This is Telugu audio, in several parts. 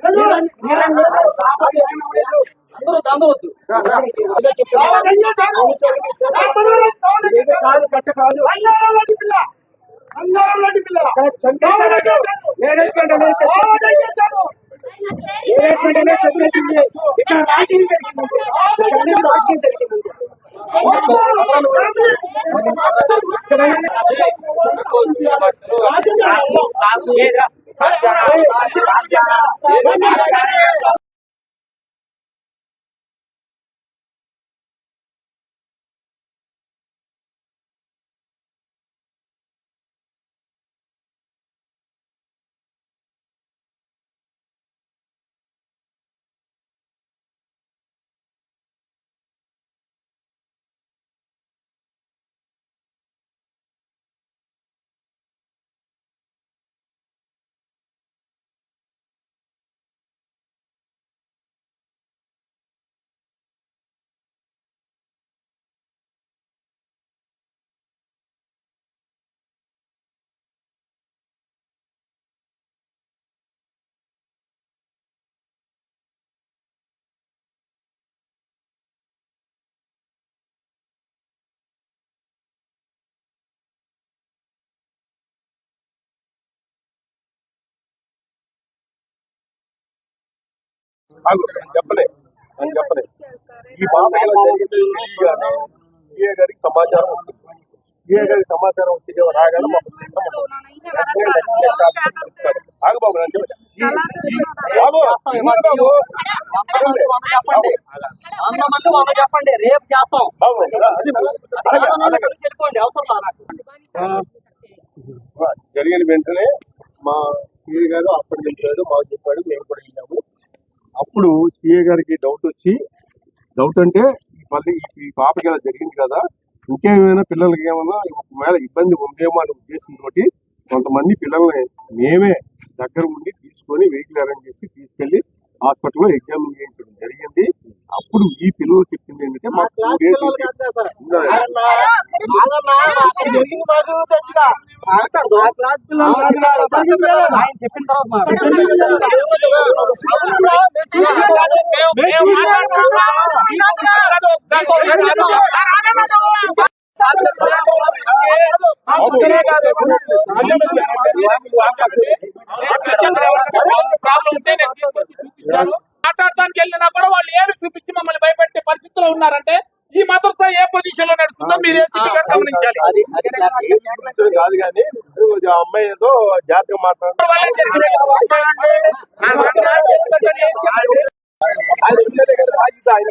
Hello. అందరూ దందవద్దు కాదు కట్ట కాదు. ఇక్కడ రాజకీయం జరిగిందంటే రాజకీయం జరిగిందంటే ఇక్కడ చెప్పలే నేను చెప్పలే. ఈ బాధ సిఏ గారికి సమాచారం వచ్చింది సిఏ గారికి సమాచారం వచ్చింది రాగానే మాకు బాబు. ఈ- ఈ- వంద మంది వంద చెప్పండి రేపు చేస్తాం. చెప్పుకోండి అవసరం జరిగిన వెంటనే మా సిఏ గారు అప్పటికెళ్ళారు మాకు చెప్పాడు మేము కూడా అప్పుడు సిఏ గారికి డౌట్ వచ్చి డౌట్ అంటే ఈ మళ్ళీ ఈ- పాపకి ఇలా జరిగింది కదా ఇంకేమైనా పిల్లలకి ఏమైనా ఒకవేళ ఇబ్బంది ఉందేమో అనే ఉద్దేశంతో కొంతమంది పిల్లల్ని మేమే దగ్గర ఉండి తీసుకొని వెహికల్ అరేంజ్ చేసి తీసుకెళ్ళి హాస్పిటల్లో ఎగ్జామ్ చేయించడం జరిగింది. అప్పుడు ఈ పిల్లలు చెప్పింది ఏంటంటే మాకు ఆయన చెప్పిన తర్వాత మాట్లాడటానికి వెళ్ళినా కూడా వాళ్ళు ఏమి చూపించి మమ్మల్ని భయపెట్టే పరిస్థితిలో ఉన్నారంటే ఈ మతంతో ఏ పొజిషన్లో నడుస్తుందో మీరు గమనించాలి అది అది కూర్చొని కాదు కానీ అమ్మాయి ఏదో చెప్పారు. ఆయన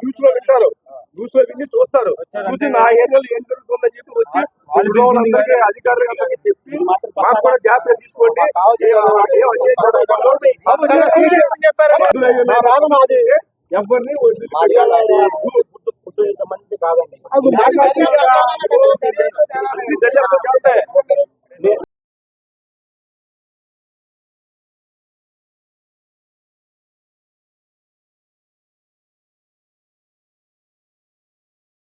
న్యూస్లో వింటారు న్యూస్లో విని చూస్తారు చూసి నా ఏరియాలో ఏం జరుగుతుందని చెప్పి వచ్చి వాళ్ళందరికీ అధికారులందరికీ చెప్పి మాకు కూడా జాగ్రత్త తీసుకోండి ఏ అన్యాయం జరగకూడదు. నా వాదన అది ఎవరిని సంబంధించి కాదండి దర్యాప్తు చేస్తే